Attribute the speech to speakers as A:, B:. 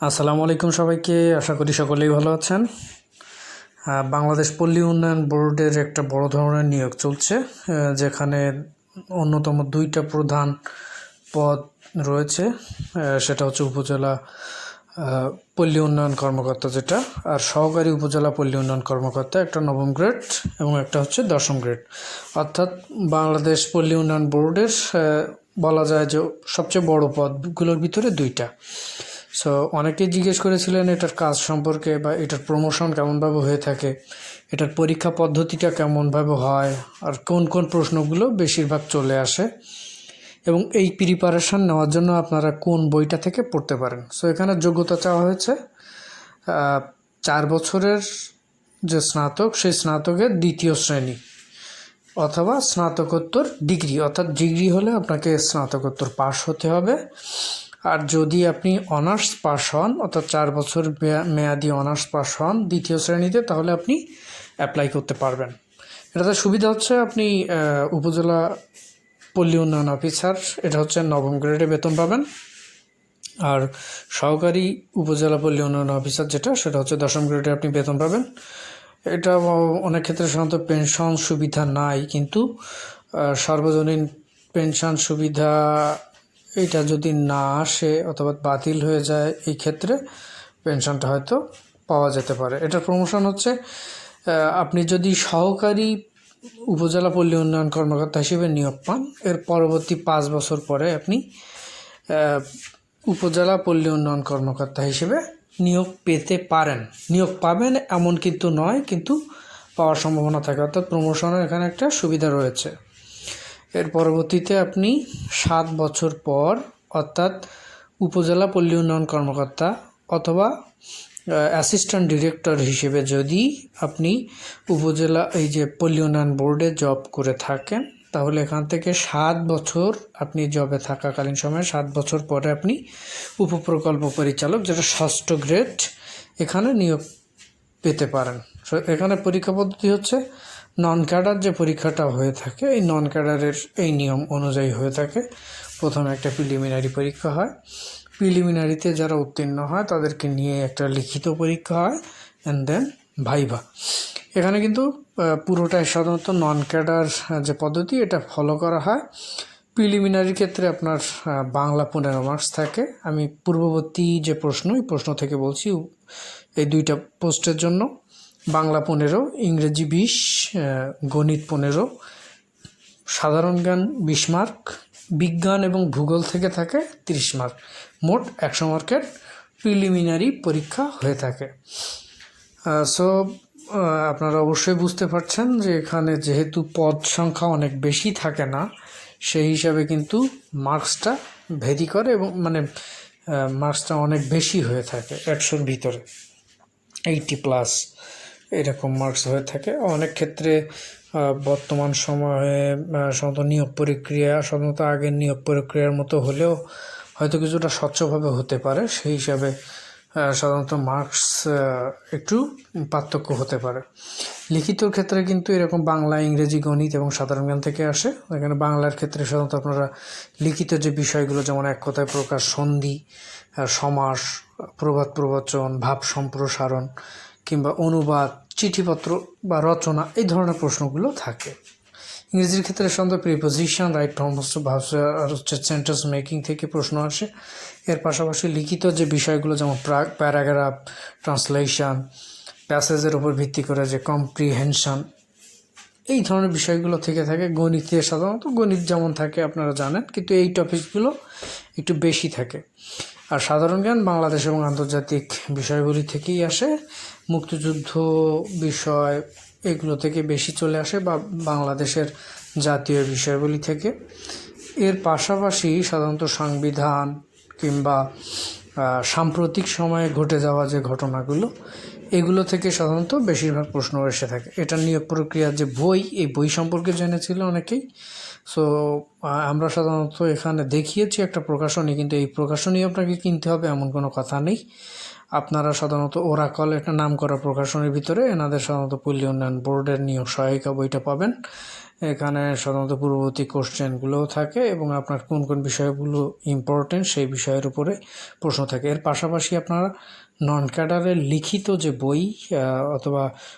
A: আসসালামু আলাইকুম সবাইকে। আশা করি সকলেই ভালো আছেন। বাংলাদেশ পল্লী উন্নয়ন বোর্ডের একটা বড় ধরনের নিয়োগ চলছে যেখানে অন্যতম দুইটা প্রধান পদ রয়েছে সেটা হচ্ছে উপজেলা পল্লী উন্নয়ন কর্মকর্তা যেটা, আর সহকারী উপজেলা পল্লী উন্নয়ন কর্মকর্তা একটা নবম গ্রেড এবং একটা হচ্ছে দশম গ্রেড। অর্থাৎ বাংলাদেশ পল্লী উন্নয়ন বোর্ডের বলা যায় যে সবচেয়ে বড় পদগুলোর ভিতরে দুইটা। সো অনেকেই জিজ্ঞেস করেছিলেন, এটার কাজ সম্পর্কে বা এটার প্রমোশন কেমনভাবে হয়ে থাকে? এটার পরীক্ষা পদ্ধতিটা কেমনভাবে হয়? আর কোন কোন প্রশ্নগুলো বেশিরভাগ চলে আসে। এবং এই প্রিপারেশান নেওয়ার জন্য আপনারা কোন বইটা থেকে পড়তে পারেন? সো এখানে যোগ্যতা চাওয়া হয়েছে চার বছরের যে স্নাতক, সেই স্নাতকের দ্বিতীয় শ্রেণি অথবা স্নাতকোত্তর ডিগ্রি। অর্থাৎ ডিগ্রি হলে আপনাকে স্নাতকোত্তর পাশ হতে হবে। আর যদি আপনি অনার্স পাস হন, অর্থাৎ চার বছর মেয়া- মেয়াদি অনার্স পাস হন দ্বিতীয় শ্রেণীতে, তাহলে আপনি অ্যাপ্লাই করতে পারবেন। এটাতে সুবিধা হচ্ছে আপনি উপজেলা পল্লী উন্নয়ন অফিসার, এটা হচ্ছে নবম গ্রেডে বেতন পাবেন। আর সহকারী উপজেলা পল্লী উন্নয়ন অফিসার যেটা, সেটা হচ্ছে দশম গ্রেডে আপনি বেতন পাবেন। এটা অনেক ক্ষেত্রে সাধারণত পেনশন সুবিধা নাই, কিন্তু সার্বজনীন পেনশন সুবিধা এটা যদি না আসে অথবা বাতিল হয়ে যায়, এই ক্ষেত্রে পেনশনটা হয়তো পাওয়া যেতে পারে। এটার প্রমোশন হচ্ছে আপনি যদি সহকারী উপজেলা পল্লী উন্নয়ন কর্মকর্তা হিসেবে নিয়োগ পান, এর পরবর্তী পাঁচ বছর পরে আপনি উপজেলা পল্লী উন্নয়ন কর্মকর্তা হিসেবে নিয়োগ পেতে পারেন। নিয়োগ পাবেন এমন কিন্তু নয়, কিন্তু পাওয়ার সম্ভাবনা থাকে। অর্থাৎ প্রমোশনের এখানে একটা সুবিধা রয়েছে। এর পরবর্তীতে আপনি সাত বছর পর, অর্থাৎ উপজেলা পল্লী উন্নয়ন কর্মকর্তা অথবা অ্যাসিস্ট্যান্ট ডিরেক্টর হিসেবে যদি আপনি উপজেলা, এই যে পল্লী উন্নয়ন বোর্ডে জব করে থাকেন, তাহলে এখান থেকে সাত বছর আপনি জবে থাকাকালীন সময়ে, সাত বছর পরে আপনি উপপ্রকল্প পরিচালক, যেটা ষষ্ঠ গ্রেড এখানে নিয়োগ পেতে পারেন। এখানে পরীক্ষা পদ্ধতি হচ্ছে নন ক্যাডার যে পরীক্ষাটা হয়ে থাকে, এই নন ক্যাডারের এই নিয়ম অনুযায়ী হয়ে থাকে। প্রথমে একটা প্রিলিমিনারি পরীক্ষা হয়। প্রিলিমিনারিতে যারা উত্তীর্ণ হয়, তাদেরকে নিয়ে একটা লিখিত পরীক্ষা হয় অ্যান্ড দেন ভাইভা এখানে কিন্তু পুরোটাই সাধারণত নন ক্যাডার যে পদ্ধতি, এটা ফলো করা হয়। প্রিলিমিনারি ক্ষেত্রে আপনার বাংলা পনেরো মার্কস থাকে। আমি পূর্ববর্তী যে প্রশ্ন, এই প্রশ্ন থেকে বলছি, এই দুইটা পোস্টের জন্য। বাংলা পনেরো, ইংরেজি বিশ গণিত পনেরো। সাধারণ জ্ঞান বিশ মার্ক, বিজ্ঞান এবং ভূগোল থেকে থাকে তিরিশ মার্ক। মোট একশো মার্কের প্রিলিমিনারি পরীক্ষা হয়ে থাকে। সো আপনারা অবশ্যই বুঝতে পারছেন যে এখানে যেহেতু পদ সংখ্যা অনেক বেশি থাকে না, সেই হিসাবে কিন্তু মার্কসটা ভেরি করে এবং মানে মার্কসটা অনেক বেশি হয়ে থাকে, একশোর ভিতরে। এইটি প্লাস। এরকম মার্কস হয়ে থাকে। অনেক ক্ষেত্রে বর্তমান সময়ে সাধারণত নিয়োগ প্রক্রিয়া, সাধারণত আগের নিয়োগ প্রক্রিয়ার মতো হলেও হয়তো কিছুটা স্বচ্ছভাবে হতে পারে। সেই হিসাবে সাধারণত মার্কস একটু পার্থক্য হতে পারে। লিখিতর ক্ষেত্রে কিন্তু এরকম বাংলা, ইংরেজি, গণিত এবং সাধারণ জ্ঞান থেকে আসে। এখানে বাংলার ক্ষেত্রে সাধারণত আপনারা লিখিত যে বিষয়গুলো, যেমন এক কথায় প্রকাশ, সন্ধি সমাস, প্রবাদ প্রবচন, ভাব সম্প্রসারণ কিংবা অনুবাদ, চিঠিপত্র বা রচনা এই ধরনের প্রশ্নগুলো থাকে। ইংরেজির ক্ষেত্রে সাধারণত প্রিপোজিশন রাইট ভাবস আর হচ্ছে সেন্টেন্স মেকিং থেকে প্রশ্ন আসে। এর পাশাপাশি লিখিত যে বিষয়গুলো যেমন প্যারাগ্রাফ, ট্রান্সলেশন, প্যাসেজের উপর ভিত্তি করে যে কম্প্রিহেনশন, এই ধরনের বিষয়গুলো থেকে থাকে। গণিতে সাধারণত গণিত যেমন থাকে, আপনারা জানেন, কিন্তু এই টপিকগুলো একটু বেশি থাকে। আর সাধারণ জ্ঞান বাংলাদেশ এবং আন্তর্জাতিক বিষয়গুলি থেকেই আসে। মুক্তিযুদ্ধ বিষয় এগুলো থেকে বেশি চলে আসে বা বাংলাদেশের জাতীয় বিষয়গুলি থেকে। এর পাশাপাশি সাধারণত সংবিধান কিংবা সাম্প্রতিক সময়ে ঘটে যাওয়া যে ঘটনাগুলো এগুলো থেকে সাধারণত বেশিরভাগ প্রশ্ন এসে থাকে। এটা নিয়োগ প্রক্রিয়ার যে বই, এই বই সম্পর্কে জেনেছিল অনেকেই। সো আমরা সাধারণত এখানে দেখিয়েছি একটা প্রকাশনী, কিন্তু এই প্রকাশনী আপনাকে কিনতে হবে এমন কোনো কথা নেই। আপনারা সাধারণত ওরাকল একটা নাম করা প্রকাশনীর ভিতরে এনাদের সাধারণত পল্লী উন্নয়ন বোর্ডের নিয়োগ সহায়িকা বইটা পাবেন। এখানে সাধারণত পূর্ববর্তী কোশ্চেনগুলোও থাকে এবং আপনার কোন কোন বিষয়গুলো ইম্পর্টেন্ট সেই বিষয়ের উপরে প্রশ্ন থাকে। এর পাশাপাশি আপনারা নন ক্যাডারের লিখিত যে বই অথবা